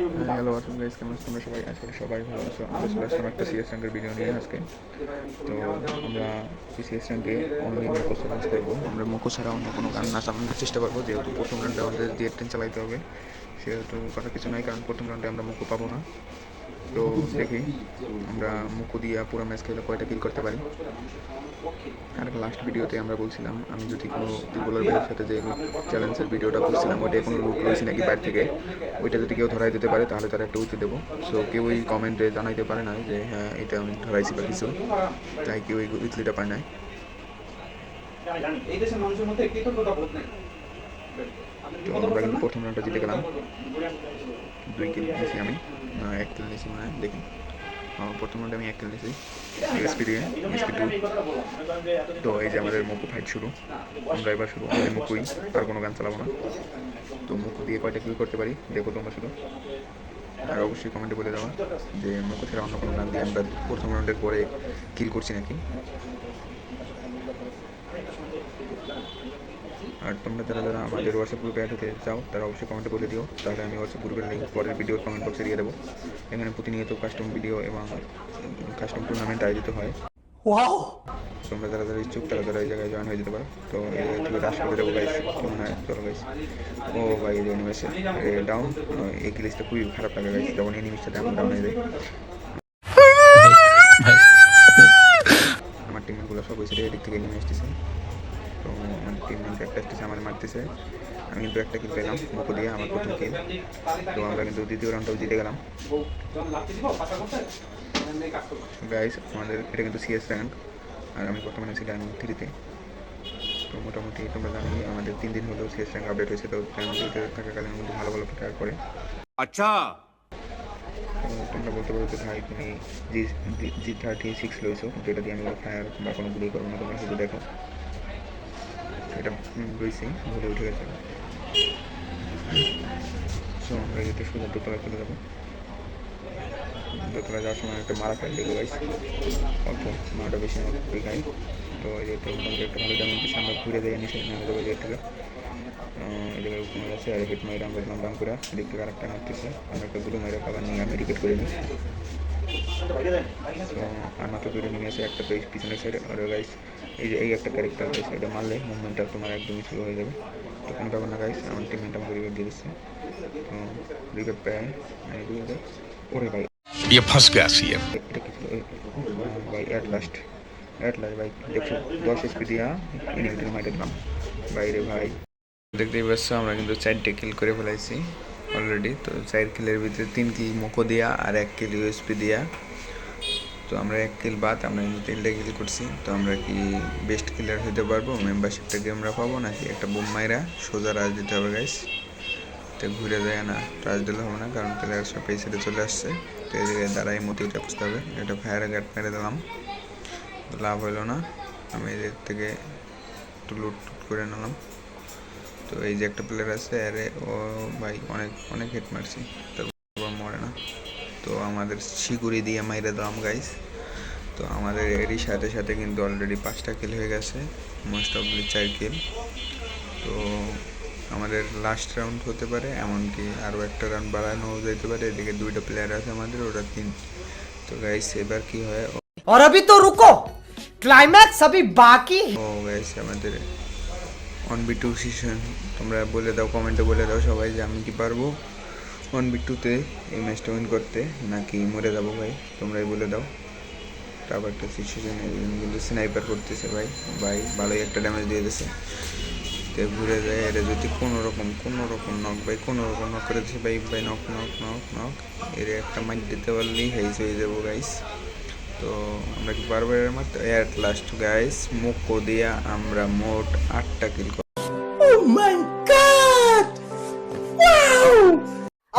Hello আসুন guys কেমন আছো তোমরা সবাই? আজকে সবাই ভালো আছো। আমরা চলে আসলাম একটা সিএস র্যাঙ্কের ভিডিও নিয়ে আজকে। তো আমরা সিএস র্যাঙ্কে অনলি মুখোশ চ্যালেঞ্জ করব। আমরা মুখো ছাড়া অন্য কোনো গান না চালানোর চেষ্টা করব, যেহেতু প্রথম রাউন্ডে আমাদের দিয়ে ট্রেন চালাইতে হবে, সেহেতু কথা কিছু নাই, কারণ প্রথম রাউন্ডে আমরা মুখো পাবো না। তো দেখি আমরা মুখো দিয়ে পুরো ম্যাচ খেলে কয়টা কিল করতে পারি। আর লাস্ট ভিডিওতে আমরা বলছিলাম, আমি যদি কোনো ফুটবলার ভাইয়ের সাথে যে চ্যালেঞ্জের ভিডিওটা করছিলাম, ওইটা কোনো লুট রয়েছে নাকি বাইরে থেকে, ওইটা যদি কেউ ধরাই দিতে পারে তাহলে তারা একটা উঁচু দেবো। সো কেউ ওই কমেন্টে জানাইতে পারে না যে হ্যাঁ এটা আমি ধরাইছি বা কিছু। তাই কেউ ওই উইকলিটা পায় নাই। এই দেশের মানুষের মধ্যে কৃতজ্ঞতা বোধ নেই। তো আমরা কিন্তু প্রথম রাউন্ডটা জিতে গেলাম। দুই কিল নিয়েছি আমি। এক কিল নিয়েছি মনে হয়, দেখি। প্রথম রাউন্ডে আমি এক কিল নিয়েছি। এসপি দিয়ে এসপি টু তো এই যে আমাদের মুকু ফাইট শুরু। আমরা এবার শুরু আমাদের মুকুই। আর কোনো গান চালাবো না। তো মুকু দিয়ে কয়টা কিল করতে পারি দেখো তোমরা শুধু। আর অবশ্যই কমেন্টে বলে দেওয়া যে মুকু ছাড়া অন্য কোনো গান দিয়ে আমরা প্রথম রাউন্ডের পরে কিল করছি নাকি। আর তোমরা যারা যারা আমাদের হোয়াটসঅ্যাপ গ্রুপে অ্যাড হতে চাও তারা অবশ্যই কমেন্টে বলে দিও। তাহলে আমি হোয়াটসঅ্যাপ গ্রুপের লিঙ্ক পরের ভিডিওর কমেন্ট বক্সে দিয়ে দেবো। এখানে প্রতিনিয়ত কাস্টম ভিডিও এবং কাস্টম টুর্নামেন্ট আয়োজিত হয়। তোমরা যারা যারা ইচ্ছুক তারা যারা এই জায়গায় জয়েন হয়ে যেতে পারো। তো এই জায়গা থেকে রাশ করে দেবো গাইস কেমন হয়? চলো গাইস ও ভাই অ্যানিমেশন ডাউন এই জিনিসটা খুবই খারাপ লাগে গাইস যখন এনিমিসটা ডাউন ডাউন হয়ে যায়। লাগতেছে আমি কিন্তু একটা কিল পেলাম মুখো দিয়ে আমার প্রথম কিল তো আমরা কিন্তু দ্বিতীয় রাউন্ডটাও জিতে গেলাম। গাইস আমাদের এটা কিন্তু সিএস র্যাঙ্ক আর আমি বর্তমানে ছিলাম থ্রিতে তো। মোটামুটি তোমরা জানি আমাদের তিন দিন হলেও সিএস র্যাঙ্ক আপডেট হয়েছে তো র্যাঙ্ক দিতে থাকাকালীন কিন্তু ভালো ভালো প্লেয়ার করে। আচ্ছা। তোমরা বলতে পারো যে ভাই তুমি জি জি থার্টি সিক্স লইছো কিন্তু এটা দিয়ে আমি ফায়ার বা কোনো গুলি করব না তোমরা শুধু দেখো। এটা লইছি ভুলে উঠে গেছে। সো আমরা যেতে সোজা দোতলায় চলে যাব। দোতলায় যাওয়ার সময় একটা মারা খাই দেখো গাইস অল্প মারাটা বেশি খাই তো এই যে একটা একটা ভালো যেমন কিছু আমরা ঘুরে যাই নিচে নেমে যাব যে থেকে এই জায়গায় আছে আর হেড মাইরা আমরা নাম দাম করে, এদিক থেকে আরেকটা নামতেছে আমরা একটা গুলো মাইরা খাবার নিয়ে আমি রিকেট করে নিই। তো আর মাত্র দুটো নেমে আছে একটা তো এই পিছনের সাইডে আর গাইস এই যে এই একটা ক্যারেক্টার আছে এটা মারলে মুভমেন্টটা তোমার একদমই স্লো হয়ে যাবে তো কোনো ব্যাপার না গাইস আমার টিমমেন্ট আমাকে রিকেট দিয়ে দিচ্ছে তো রিকেট পেয়ে আমি দিয়ে দেয় ওরে ভাই ये फंस गया सी এটা কি ছিল এ, ভাই অ্যাট লাস্ট অ্যাট লাস্ট ভাই দেখছো দশ এসপি দিয়া ইনহিবিটর মাইরে দিলাম বাইরে ভাই দেখতেই পাচ্ছ আমরা কিন্তু চারটে কিল করে ফেলাইছি অলরেডি তো চার কিলের ভিতরে তিন কিল মোকো দিয়া আর এক কিল ইউএসপি দিয়া তো আমরা এক কিল বাদ, আমরা কিন্তু তিনটে কিল করছি। তো আমরা কি বেস্ট কিলার হতে পারব? মেম্বারশিপটা কি আমরা পাবো নাকি একটা বোম মাইরা? সোজা রাজ দিতে হবে গাইস তো ঘুরে যায় না, রাজ দিলে হবে না, কারণ প্লেয়ার সব এই সাইডে চলে আসছে। তো এই জায়গায় দাঁড়াই মতিটা বুঝতে হবে। এটা ফায়ার গার্ড মেরে দিলাম। লাভ হলো না। আমি এদের থেকে একটু লুট করে নিলাম। তো এই যে একটা প্লেয়ার আছে, আরে ও ভাই, অনেক অনেক হিট মারছি। না তো আমাদের শিগুড়ি দিয়ে মাইরে দিলাম গাইস তো আমাদের এরই সাথে সাথে কিন্তু অলরেডি পাঁচটা কিল হয়ে গেছে মোস্ট অফলি চার কিল তো আমাদের লাস্ট রাউন্ড হতে পারে এমনকি আরও একটা রাউন্ড বাড়ানো যেতে পারে এদিকে দুইটা প্লেয়ার আছে আমাদের ওটা তিন তো গাইস এবার কি হয় और अभी तो रुको क्लाइमैक्स अभी बाकी है ও গাইস আমাদের ওয়ান বি টু সিজন তোমরা বলে দাও কমেন্টে বলে দাও সবাই যে আমি কি পারবো ওয়ান বি টুতে এই ম্যাচটা উইন করতে, নাকি মরে যাব ভাই? তোমরাই বলে দাও। তারপর একটা সিচুয়েশন কিন্তু স্নাইপার করতেছে ভাই। ভাই ভালোই একটা ড্যামেজ দিয়ে দিয়েছে তো ঘুরে যায় এটা যদি কোনো রকম কোনো রকম নক ভাই, কোনো রকম নক করে দিচ্ছে ভাই ভাই নক নক নক নক এর একটা মাইট দিতে পারলেই হেইস হয়ে যাব গাইস তো আমরা কি পারব এর মাত্র এট লাস্ট গাইস মোকো দিয়া আমরা মোট আটটা কিল